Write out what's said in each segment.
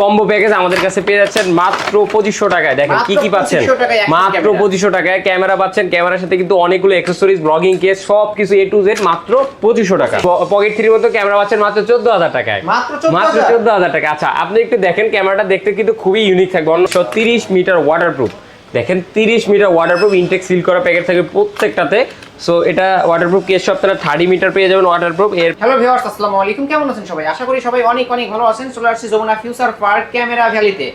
Combo package আমাদের কাছে পেয়ে যাচ্ছেন মাত্র পঁচিশশো টাকায়। দেখেন কি কি পাচ্ছেন? 2500 টাকায় action মাত্র পঁচিশশো টাকায় ক্যামেরা পাচ্ছেন। ক্যামেরার সাথে কিন্তু অনেকগুলো অ্যাক্সেসরিজ ব্লগিং কেস সব কিছু এ টু জেড মাত্র পঁচিশশো টাকা। পকেট থ্রির মতো ক্যামেরা পাচ্ছেন মাত্র চোদ্দ হাজার টাকায়। মাত্র 14,000 মাত্র চোদ্দ হাজার টাকা আচ্ছা আপনি একটু দেখেন ক্যামেরাটা দেখতে কিন্তু খুবই ইউনিক থাকবে। অন্য তিরিশ মিটার ওয়াটারপ্রুফ দেখেন তিরিশ মিটার ওয়াটারপ্রুফ ইনটেক সিল করা প্যাকেট থাকবে প্রত্যেকটাতে। সো এটা ওয়াটারপ্রুফ কেস সব তারা থার্টি মিটার পেয়ে যাবেন ওয়াটারপ্রুফ এর হ্যালো ভিউয়ার্স আসসালামু আলাইকুম। কেমন আছেন সবাই? আশা করি সবাই অনেক অনেক ভালো আছেন। চলে আসছি যমুনা ফিউচার পার্ক ক্যামেরা ভ্যালিতে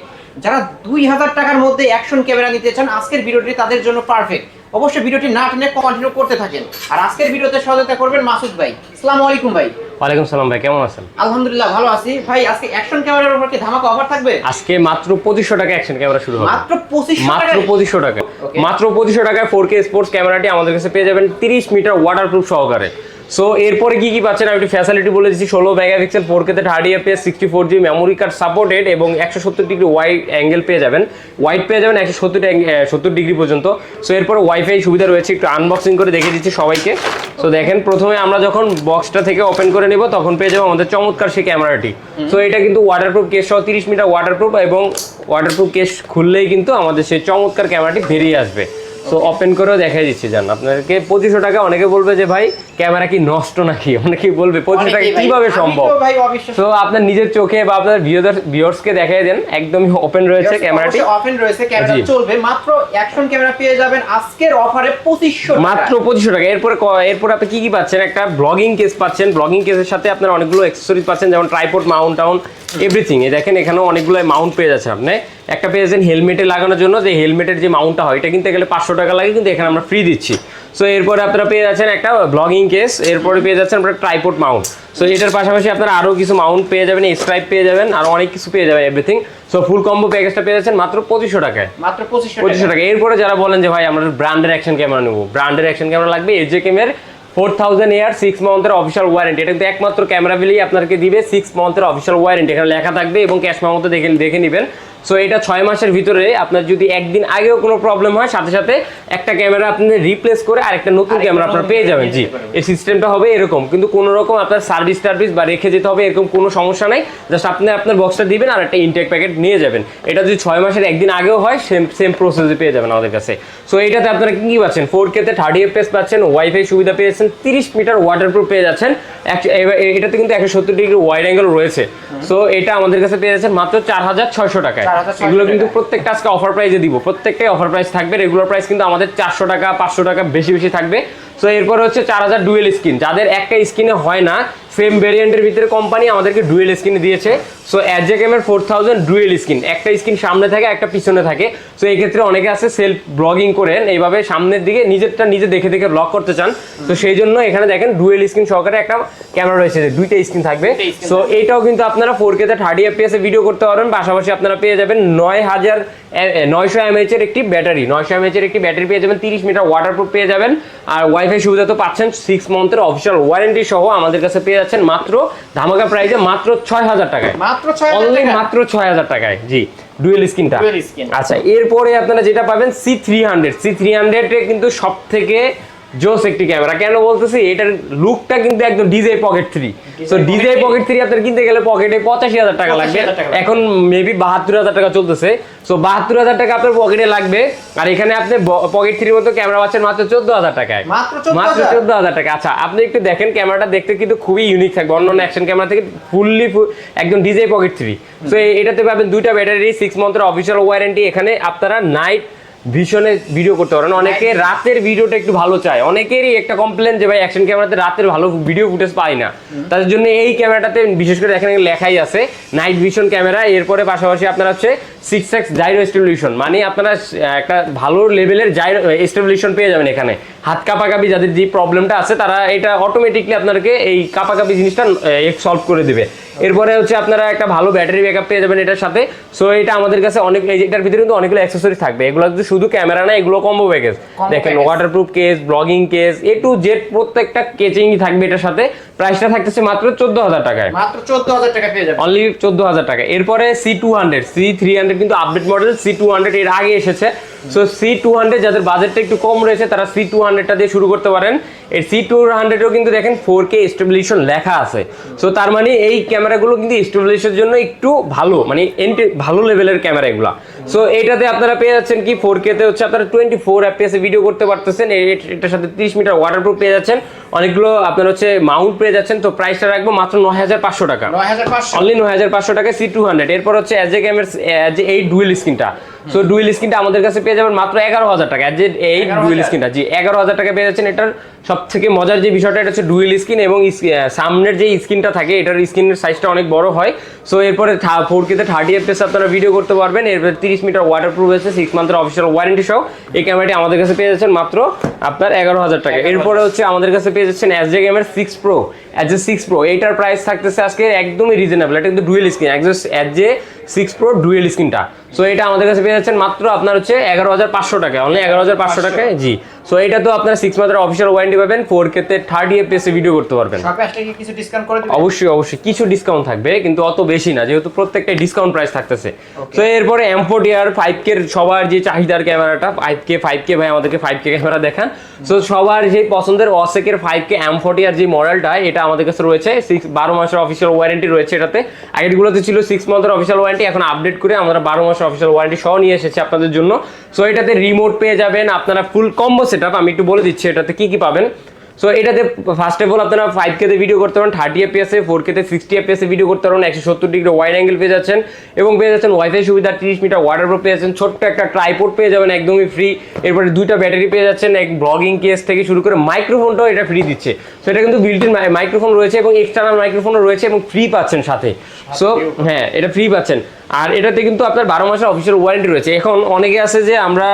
যারা দুই হাজার টাকার মধ্যে অ্যাকশন ক্যামেরা নিতে চান, আজকের ভিডিওটি তাদের জন্য পারফেক্ট অবশ্যই ভিডিওটি না টেনে কন্টিনিউ করতে থাকেন। আর আজকের ভিডিওতে সহযোগিতা করবেন মাসুদ ভাই। আসসালামু আলাইকুম ভাই। ওয়ালাইকুম সালাম ভাই কেমন আছেন? আলহামদুলিল্লাহ ভালো আছি। ভাই আজকে অ্যাকশন ক্যামেরার উপর কি ধামাকা অফার থাকবে? আজকে মাত্র পঁচিশশো টাকা অ্যাকশন ক্যামেরা শুরু হবে। মাত্র 2500 মাত্র পঁচিশশো টাকা মাত্র পঁচিশশো টাকায় ফোর কে স্পোর্টস ক্যামেরাটি আমাদের কাছে পেয়ে যাবেন তিরিশ মিটার ওয়াটারপ্রুফ সহকারে। সো এরপরে কি কি পাচ্ছেন? আমি একটু ফ্যাসিলিটি বলে দিচ্ছি। ষোলো মেগাপিক্সেল ফোর কেতে third FPS sixty four G memory card supported এবং একশো সত্তর ডিগ্রি ওয়াইড অ্যাঙ্গেল পেয়ে যাবেন। ওয়াইড পেয়ে যাবেন একশো সত্তর সত্তর ডিগ্রি পর্যন্ত। সো এরপরে ওয়াইফাই সুবিধা রয়েছে। একটু আনবক্সিং করে দেখে দিচ্ছি সবাইকে। সো দেখেন প্রথমে আমরা যখন বক্সটা থেকে ওপেন করে নিব তখন পেয়ে যাব আমাদের চমৎকার সেই ক্যামেরাটি সো এটা কিন্তু ওয়াটারপ্রুফ কেস সহ তিরিশ মিটার ওয়াটারপ্রুফ এবং ওয়াটারপ্রুফ কেস খুললেই কিন্তু আমাদের সেই চমৎকার ক্যামেরাটি বেরিয়ে আসবে। সো ওপেন করেও দেখাই দিচ্ছি জান। আপনাদেরকে পঁচিশশো টাকা অনেকে বলবে যে ভাই ক্যামেরা কি নষ্ট নাকি? অনেকেই বলবে পঁচিশশো টাকা কীভাবে সম্ভব। তো আপনার নিজের চোখে বা আপনার ভিউয়ার্সকে দেখাই দেন একদমই ওপেন রয়েছে ক্যামেরাটি। ওপেন রয়েছে ক্যামেরা চলবে। মাত্র অ্যাকশন ক্যামেরা পেয়ে যাবেন আজকের অফারে পঁচিশশো মাত্র পঁচিশশো টাকা। এরপরে এরপরে আপনি কি কি পাচ্ছেন? একটা ব্লগিং কেস পাচ্ছেন। ব্লগিং কেসের সাথে আপনার অনেকগুলো অ্যাক্সেসরিজ পাচ্ছেন যেমন ট্রাইপোর্ট মাউন্ট টাউন এভরিথিং এই দেখেন এখানেও অনেকগুলো মাউন্ট পেয়ে যাচ্ছেন আপনি। একটা পেয়েছেন হেলমেটে লাগানোর জন্য যে হেলমেটের যে মাউন্টটা হয় এটা কিনতে গেলে পাঁচশো টাকা লাগে কিন্তু এখানে আমরা ফ্রি দিচ্ছি। সো এরপরে আপনারা পেয়ে যাচ্ছেন একটা ব্লগিং কেস এরপরে পেয়ে যাচ্ছেন আপনার ট্রাইপোর্ট মাউন্ট সো এটার পাশাপাশি আপনারা আরও কিছু মাউন্ট পেয়ে যাবেন স্ট্রাইপ পেয়ে যাবেন আর অনেক কিছু পেয়ে যাবেন এভরিথিং সো ফুল কম্বো প্যাকেজটা পেয়ে যাচ্ছেন মাত্র পঁচিশশো টাকায়। মাত্র পঁচিশশো পঁচিশশো টাকা। এরপরে যারা বলেন যে ভাই আমরা ব্র্যান্ডের অ্যাকশন ক্যামেরা নেব। ব্র্যান্ডের অ্যাকশন ক্যামেরা লাগবে এজে কেমের ফোর থাউজেন্ড ইয়ার সিক্স মান্থের অফিসিয়াল ওয়ারেন্টি এটা কিন্তু একমাত্র ক্যামেরা বিলেই আপনাকে দিবে সিক্স মান্থের অফিসিয়াল ওয়ারেন্টি এখানে লেখা থাকবে এবং ক্যাশ মামতো দেখে দেখে নেবেন। সো এটা ছয় মাসের ভিতরে আপনার যদি একদিন আগেও কোনো প্রবলেম হয় সাথে সাথে একটা ক্যামেরা আপনি রিপ্লেস করে আরেকটা নতুন ক্যামেরা আপনার পেয়ে যাবেন জি। এই সিস্টেমটা হবে এরকম। কিন্তু কোনো রকম আপনার সার্ভিস টার্ভিস বা রেখে যেতে হবে এরকম কোনো সমস্যা নাই। জাস্ট আপনি আপনার বক্সটা দিবেন আর একটা ইনটেক প্যাকেট নিয়ে যাবেন। এটা যদি ছয় মাসের একদিন আগেও হয় সেম সেম প্রসেসে পেয়ে যাবেন আমাদের কাছে। সো এইটাতে আপনারা কি কি পাচ্ছেন? ফোর কেতে থার্টি এফএস পাচ্ছেন ওয়াইফাই সুবিধা পেয়েছেন তিরিশ মিটার ওয়াটারপ্রুফ পেয়ে যাচ্ছেন এটাতে কিন্তু একশো সত্তর ডিগ্রি ওয়াইড অ্যাঙ্গেল রয়েছে। সো এটা আমাদের কাছে পেয়ে যাচ্ছেন মাত্র চার হাজার ছয়শো টাকায়। 4,600 এগুলো কিন্তু প্রত্যেকটা আজকে অফার প্রাইসে দিব। প্রত্যেকটাই অফার প্রাইস থাকবে। রেগুলার প্রাইস কিন্তু আমাদের চারশো টাকা পাঁচশো টাকা বেশি বেশি থাকবে। সো এরপর হচ্ছে চার হাজার ডুয়েল স্ক্রিন যাদের একটা স্কিনে হয় না সেম ভেরিয়েন্টের ভিতরে কোম্পানি আমাদেরকে ডুয়েল স্ক্রিন দিয়েছে। সো অ্যাজেকেমের ফোর থাউজেন্ড ডুয়েল স্ক্রিন একটা স্ক্রিন সামনে থাকে একটা পিছনে থাকে। সো এই ক্ষেত্রে অনেকে আছে সেলফ ব্লগিং করেন। এইভাবে সামনের দিকে নিজেরটা নিজে দেখে দেখে ব্লগ করতে চান। তো সেই জন্য এখানে দেখেন ডুয়েল স্ক্রিন সহকারে একটা ক্যামেরা রয়েছে যে দুইটা স্ক্রিন থাকবে। সো এইটাও কিন্তু আপনারা ফোর কেতে থার্টি এফপিএস এ ভিডিও করতে পারবেন। পাশাপাশি আপনারা পেয়ে যাবেন নয় হাজার নয়শো এমএইচ এর একটি ব্যাটারি নয়শো এমএইচ এর একটি ব্যাটারি পেয়ে যাবেন তিরিশ মিটার ওয়াটারপ্রুফ পেয়ে যাবেন। আর ওয়াইফাই সুবিধা তো পাচ্ছেন। সিক্স মান্থের অফিসিয়াল ওয়ারেন্টি সহ আমাদের কাছে পেয়ে যাচ্ছেন মাত্র ধামাকা প্রাইজে মাত্র ছয় হাজার টাকায়। মাত্র ছয় অনলি মাত্র ছয় হাজার টাকায়। জি ডুয়েল স্ক্রিনটা। আচ্ছা এরপরে আপনারা যেটা পাবেন C three hundred C three হান্ড্রেডে কিন্তু সব থেকে জোস একটি ক্যামেরা কেন বলতেছি? এটার লুকটা কিন্তু একদম DJ pocket three so Pocket DJ pocket three আপনার কিনতে গেলে পকেটে পঁচাশি হাজার টাকা লাগবে। 85,000 টাকা লাগবে। এখন মেবি বাহাত্তর হাজার টাকা চলতেছে। সো বাহাত্তর হাজার টাকা আপনার পকেটে লাগবে। আর এখানে আপনি পকেট থ্রির মতো ক্যামেরা পাচ্ছেন মাত্র চোদ্দ হাজার টাকায়। মাত্র চোদ্দ হাজার? টাকা। আচ্ছা আপনি একটু দেখেন ক্যামেরাটা দেখতে কিন্তু খুবই ইউনিক থাকবে। অন্য অন্য অ্যাকশন ক্যামেরা থেকে ফুললি একদম ডিজে পকেট থ্রি সো এটাতে পাবেন দুইটা ব্যাটারি সিক্স মান্থের অফিসিয়াল ওয়ারেন্টি এখানে আপনারা নাইট ভিশনে ভিডিও করতে পারেন অনেকে রাতের ভিডিওটা একটু ভালো চায়। অনেকেরই একটা কমপ্লেন যে ভাই অ্যাকশন ক্যামেরাতে রাতের ভালো ভিডিও ফুটেজ পায় না। তাদের জন্য এই ক্যামেরাটাতে বিশেষ করে এখানে লেখাই আছে নাইট ভিশন ক্যামেরা এরপরে পাশাপাশি আপনারা হচ্ছে সিক্স এক্স জাইরো স্টেবলিউশন মানে আপনারা একটা ভালো লেভেলের জাইরো স্টেবলিউশন পেয়ে যাবেন এখানে। হাত কাপাকাপি যাদের যে প্রবলেমটা আছে তারা এটা অটোমেটিকলি আপনাদেরকে এই কাপাকাপি জিনিসটা সলভ করে দেবে। এরপরে হচ্ছে আপনারা একটা ভালো ব্যাটারি ব্যাকআপ পেয়ে যাবেন এটার সাথে। সো এটা আমাদের কাছে অনেক এটার ভিতরে কিন্তু অনেকগুলো অ্যাক্সেসরি থাকবে। এগুলো কিন্তু শুধু ক্যামেরা না এগুলো কম্বো প্যাকেজ দেখেন। ওয়াটারপ্রুফ কেস ব্লগিং কেস এ টু জেড প্রত্যেকটা কেচিং থাকবে এটার সাথে। প্রাইসটা থাকতেছে মাত্র চোদ্দ হাজার টাকায়। মাত্র চোদ্দ হাজার টাকা পেয়ে যাবেন। অনলি চোদ্দ হাজার টাকা এরপরে C two hundred C three hundred কিন্তু update model C two hundred এর আগে এসেছে। সো সি টু হান্ড্রেড যাদের বাজেটটা একটু কম রয়েছে তারা সি টু হান্ড্রেডটা দিয়ে শুরু করতে পারেন। এর সি টু হান্ড্রেডও কিন্তু দেখেন ফোর কে স্টেবিলাইজেশন লেখা আছে। সো তার মানে এই ক্যামেরাগুলো কিন্তু স্টেবিলাইজেশনের জন্য একটু ভালো মানে এন্টি- ভালো লেভেলের ক্যামেরা এগুলা। সো এইটাতে আপনারা পেয়ে যাচ্ছেন কি ফোর কেতে হচ্ছে আপনারা টোয়েন্টি ফোর এফপিএস ভিডিও করতে পারতেছেন। এটার সাথে তিরিশ মিটার ওয়াটারপ্রুফ পেয়ে যাচ্ছেন। অনেকগুলো আপনার হচ্ছে মাউন্ট পেয়ে যাচ্ছেন। তো প্রাইসটা রাখব মাত্র নয় হাজার পাঁচশো টাকা। নয় হাজার পাঁচশো। অনলি নয় হাজার পাঁচশো টাকা সি টু হান্ড্রেড এরপর হচ্ছে অ্যাজ এ ক্যামের অ্যাজ এই ডুয়েল স্ক্রিনটা সো ডুয়েল স্ক্রিনটা আমাদের কাছে পেয়ে যাবেন মাত্র এগারো হাজার টাকা। অ্যাজ এই ডুয়েল স্ক্রিনটা জি এগারো হাজার টাকা পেয়ে যাচ্ছেন। এটার সব থেকে মজার যে বিষয়টা এটা হচ্ছে ডুয়েল স্ক্রিন এবং সামনের যে স্ক্রিনটা থাকে এটার স্ক্রিনের সাইজটা অনেক বড় হয়। সো এরপরে ফোর কেতে থার্টি এফএস আপনারা ভিডিও করতে পারবেন। এরপরে তিরিশ মিটার ওয়াটার প্রুফ আছে সিক্স মান্থের অফিসিয়াল ওয়ারেন্টি সহ। এই ক্যামেরাটি আমাদের কাছে পেয়ে যাচ্ছেন মাত্র আপনার এগারো হাজার টাকা। এরপরে হচ্ছে আমাদের কাছে পেয়ে যাচ্ছেন এস জে গেমের six pro S J six pro এইটার প্রাইস থাকতেছে আজকে একদমই রিজনেবল এটা কিন্তু dual screen S J six pro dual স্ক্রিনটা সো এটা আমাদের কাছে পেয়ে যাচ্ছেন মাত্র আপনার হচ্ছে এগারো হাজার পাঁচশো টাকা অনলি এগারো হাজার পাঁচশো। টাকায় জি। সো এটা তো আপনার সিক্স মান্থের অফিসিয়াল ওয়ারেন্টি পাবেন ফোর কেতে থার্টি এফপিএস ভিডিও করতে পারবেন। কিছু ডিসকাউন্ট করে অবশ্যই অবশ্যই। কিছু ডিসকাউন্ট থাকবে কিন্তু অত বেশি না যেহেতু প্রত্যেকটাই ডিসকাউন্ট প্রাইস থাকতেছে। তো এরপরে এমফোর্টি আর ফাইভ কে সবার যে চাহিদার ক্যামেরাটা ফাইভ কে ফাইভ কে ভাই আমাদেরকে ফাইভ কে ক্যামেরা দেখান। সো সবার যে পছন্দের অসেকের ফাইভ কে আর যে মডেলটা এটা আমাদের কাছে রয়েছে। সিক্স বারো মাসের অফিসিয়াল ওয়ারেন্টি রয়েছে এটাতে। আগেরগুলোতে ছিল সিক্স মান্থের অফিসিয়াল ওয়ারেন্টি এখন আপডেট করে আমরা বারো মাসের অফিসিয়াল ওয়ারেন্টি সহ নিয়ে এসেছি আপনাদের জন্য। সো এটাতে রিমোট পেয়ে যাবেন আপনারা ফুল কম্বো সেট আমি একটু বলে দিচ্ছি এটাতে কি কি পাবেন। সো এটাতে ফার্স্ট অফ অল আপনারা ফাইভ কেতে ভিডিও করতে পারেন থার্টি এফপিএস এ ফোর কেতে সিক্সটি এফপিএস এ ভিডিও করতে পারেন একশো সত্তর ডিগ্রি ওয়াইড অ্যাঙ্গেল পেয়ে যাচ্ছেন এবং পেয়ে যাচ্ছেন ওয়াইফাই সুবিধা তিরিশ মিটার ওয়াটার প্রুফ পেয়ে যাচ্ছেন ছোট্ট একটা ট্রাইপোর্ট পেয়ে যাবেন একদমই ফ্রি এরপরে দুইটা ব্যাটারি পেয়ে যাচ্ছেন এক ব্লগিং কেস থেকে শুরু করে মাইক্রোফোনটাও এটা ফ্রি দিচ্ছে। সো এটা কিন্তু বিল্ট ইন মাইক্রোফোন রয়েছে এবং এক্সটার্নাল মাইক্রোফোনও রয়েছে এবং ফ্রি পাচ্ছেন সাথে। সো হ্যাঁ এটা ফ্রি পাচ্ছেন। আর এটাতে কিন্তু আপনার বারো মাসের অফিসিয়াল ওয়ারেন্টি রয়েছে। এখন অনেকে আছে যে আমরা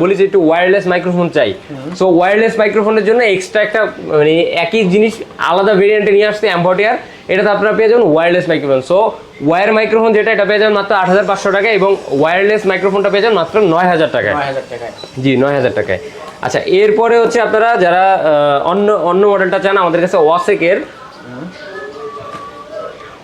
বলি যে একটু ওয়্যারলেস মাইক্রোফোন চাই। সো ওয়্যারলেস মাইক্রোফোনের জন্য এক্সট্রা একটা মানে একই জিনিস আলাদা ভেরিয়েন্টে নিয়ে আসতে অ্যাম্পটিয়ার এটাতে আপনারা পেয়ে যাবেন wireless microphone so wire microphone যেটা এটা পেয়ে যাবেন মাত্র আট হাজার পাঁচশো টাকা এবং ওয়্যারলেস মাইক্রোফোনটা পেয়ে যাবেন মাত্র নয় হাজার টাকায়। জি নয় হাজার টাকায়। আচ্ছা এরপরে হচ্ছে আপনারা যারা অন্য অন্য মডেলটা চান আমাদের কাছে ওয়াসেকের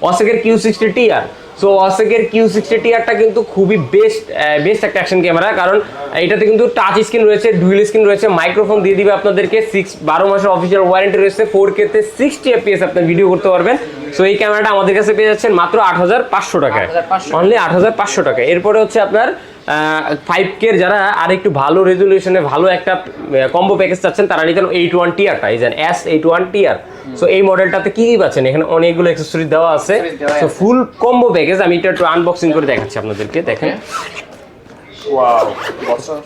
ওয়াসেকের কিউ সিক্সটি টিআর সো অসেকের কিউ সিক্সটি টিআরটা কিন্তু খুবই বেস্ট বেস্ট একটা অ্যাকশন ক্যামেরা কারণ এটাতে কিন্তু টাচ স্ক্রিন রয়েছে ডুয়েল স্ক্রিন রয়েছে মাইক্রোফোন দিয়ে দিবে আপনাদেরকে সিক্স বারো মাসের অফিসিয়াল ওয়ারেন্টি রয়েছে ফোর কেতে সিক্সটি এফপিএস আপনার ভিডিও করতে পারবেন। সো এই ক্যামেরাটা আমাদের কাছে পেয়ে যাচ্ছেন মাত্র আট হাজার পাঁচশো টাকায়। 8,500 অনলি আট হাজার পাঁচশো টাকা এরপরে হচ্ছে আপনার ফাইভ কের যারা আর একটু ভালো রেজলিউশনে ভালো একটা কম্বো প্যাকেজ চাচ্ছেন তারা নিতেন এইট ওয়ান টিআরটা এই S eight one TR so এই মডেলটাতে কি কি পাচ্ছেন? এখানে অনেকগুলো অ্যাক্সেসরিজ দেওয়া আছে। সো ফুল কম্বো প্যাকেজ আমি এটা একটু আনবক্সিং করে দেখাচ্ছি আপনাদেরকে দেখেন।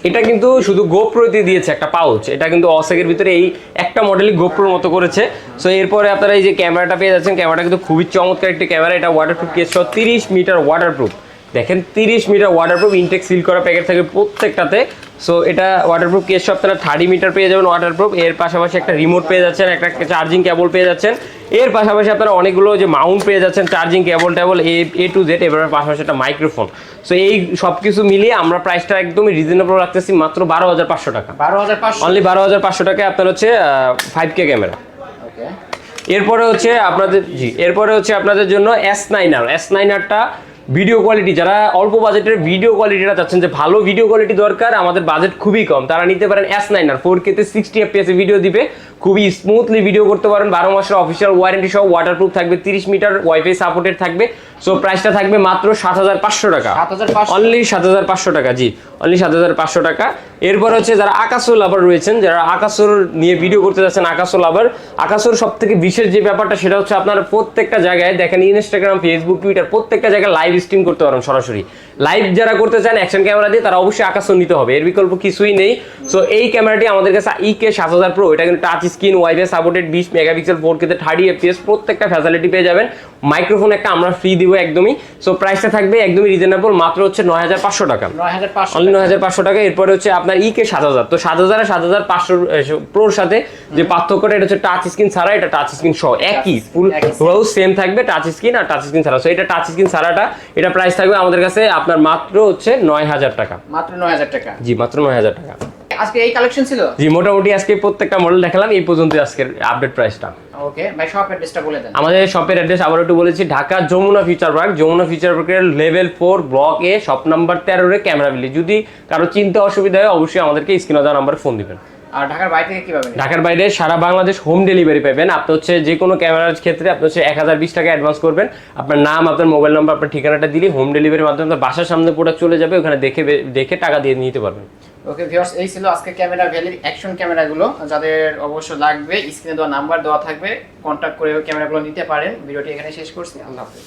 এটা কিন্তু শুধু গোপ্রোতে দিয়েছে একটা পাউচ এটা কিন্তু অসেকের ভিতরে এই একটা মডেলই গোপ্রোর মতো করেছে। সো এরপরে আপনারা এই যে ক্যামেরাটা পেয়ে যাচ্ছেন, ক্যামেরাটা কিন্তু খুবই চমৎকার একটি ক্যামেরা। এটা ওয়াটারপ্রুফ কেস তিরিশ মিটার ওয়াটারপ্রুফ দেখেন তিরিশ মিটার ওয়াটারপ্রুফ ইনটেক সিল করা প্যাকেট থাকে প্রত্যেকটাতে। সো এটা ওয়াটারপ্রুফ কেস আপনারা থার্টি মিটার পেয়ে যাবেন ওয়াটারপ্রুফ এর পাশাপাশি একটা রিমোট পেয়ে যাচ্ছেন একটা চার্জিং কেবল পেয়ে যাচ্ছেন। এর পাশাপাশি আপনারা অনেকগুলো যে মাউন্ট পেয়ে যাচ্ছেন charging cable table A A to Z এবার পাশাপাশি একটা মাইক্রোফোন সো এই সব কিছু মিলিয়ে আমরা প্রাইসটা একদমই রিজনেবল রাখতেছি মাত্র বারো হাজার পাঁচশো টাকা। বারো হাজার পাঁচশো? অনলি বারো হাজার পাঁচশো টাকায় আপনার হচ্ছে ফাইভ কে ক্যামেরা এরপরে হচ্ছে আপনাদের জি এরপরে হচ্ছে আপনাদের জন্য S nine R S nine আরটা ভিডিও কোয়ালিটি যারা অল্প বাজেটের ভিডিও কোয়ালিটিটা চাচ্ছেন যে ভালো ভিডিও কোয়ালিটি দরকার আমাদের বাজেট খুবই কম। তারা নিতে পারেন এস নাইন আর ফোর কেতে সিক্সটি এফপিএস ভিডিও দিবে। খুবই স্মুথলি ভিডিও করতে পারেন। বারো মাসের অফিসিয়াল ওয়ারেন্টি সহ ওয়াটারপ্রুফ থাকবে তিরিশ মিটার ওয়াইফাই সাপোর্টেড থাকবে। সো প্রাইসটা থাকবে মাত্র সাত হাজার পাঁচশো টাকা। 7,500 অনলি সাত হাজার পাঁচশো টাকা জি। অনলি সাত হাজার পাঁচশো টাকা। এরপর হচ্ছে যারা আকাশো লাভার রয়েছেন যারা আকাশোর নিয়ে ভিডিও করতে যাচ্ছেন আকাশো লাভার আকাশোর সব থেকে বিশেষ যে ব্যাপারটা সেটা হচ্ছে আপনার প্রত্যেকটা জায়গায় দেখেন ইনস্টাগ্রাম ফেসবুক টুইটার প্রত্যেকটা জায়গায় লাইভ স্ট্রিম করতে পারেন সরাসরি। লাইভ যারা করতে চান অ্যাকশন ক্যামেরা দিয়ে তারা অবশ্যই আকাশো নিতে হবে। এর বিকল্প কিছুই নেই। সো এই ক্যামেরাটি আমাদের কাছে ই কে সাত হাজার প্রো এটা কিন্তু টাচ স্ক্রিন ওয়াইফাই সাপোর্টেড বিশ মেগাপিক্সেল ফোর কেতে থার্টি এফপিএস প্রত্যেকটা ফ্যাসিলিটি পেয়ে যাবেন। মাইক্রোফোন একটা আমরা ফ্রি দিব একদমই। সো প্রাইসটা থাকবে একদমই রিজনেবল মাত্র হচ্ছে নয় হাজার পাঁচশো টাকা। অনলি নয় হাজার পাঁচশো টাকা। এরপরে হচ্ছে আপনার ই কে সাত হাজার। তো সাত হাজার আর সাত হাজার পাঁচশো প্রোর সাথে যে পার্থক্যটা এটা হচ্ছে টাচ স্ক্রিন ছাড়া এটা টাচ স্ক্রিন সহ। একই ফুল সেম থাকবে টাচ স্ক্রিন আর টাচ স্ক্রিন ছাড়া। সো এটা টাচ স্ক্রিন ছাড়াটা এটা প্রাইস থাকবে আমাদের কাছে আপনার মাত্র হচ্ছে নয় হাজার টাকা। মাত্র নয় হাজার টাকা। জি মাত্র নয় হাজার টাকা। আজকে এই কালেকশন ছিল? জি মোটামুটি আজকে প্রত্যেকটা মডেল দেখালাম এই পর্যন্ত আজকের আপডেট প্রাইসটা ওকে ভাই শপ অ্যাড্রেসটা বলে দেন। আমাদের শপের অ্যাড্রেস আবার একটু বলেছি Dhaka Jamuna Future Park Jamuna Future পার্কের level four block A shop number তেরোরে camera বিলি যদি কারও চিন্তা অসুবিধা হয় অবশ্যই আমাদেরকে স্ক্রিনে দেওয়া নাম্বারে ফোন দিবেন। আর ঢাকার বাইরে থেকে কি পাবেন ঢাকার বাইরে সারা বাংলাদেশ হোম ডেলিভারি পাবেন। আপনি হচ্ছে যে কোনো ক্যামেরার ক্ষেত্রে আপনি হচ্ছে এক হাজার বিশ টাকা অ্যাডভান্স করবেন। আপনার নাম আপনার মোবাইল নাম্বার আপনার ঠিকানাটা দিলে হোম ডেলিভারির মাধ্যমে আপনার বাসার সামনে প্রোডাক্ট চলে যাবে ওখানে দেখে দেখে টাকা দিয়ে নিতে পারবেন। ওকে ভিউয়ার্স এই ছিল আজকে ক্যামেরা ভ্যালির অ্যাকশন ক্যামেরাগুলো। যাদের অবশ্য লাগবে স্ক্রিনে দেওয়া নাম্বার দেওয়া থাকবে। কন্ট্যাক্ট করে ক্যামেরাগুলো নিতে পারেন। ভিডিওটি এখানে শেষ করছি। আল্লাহ হাফেজ।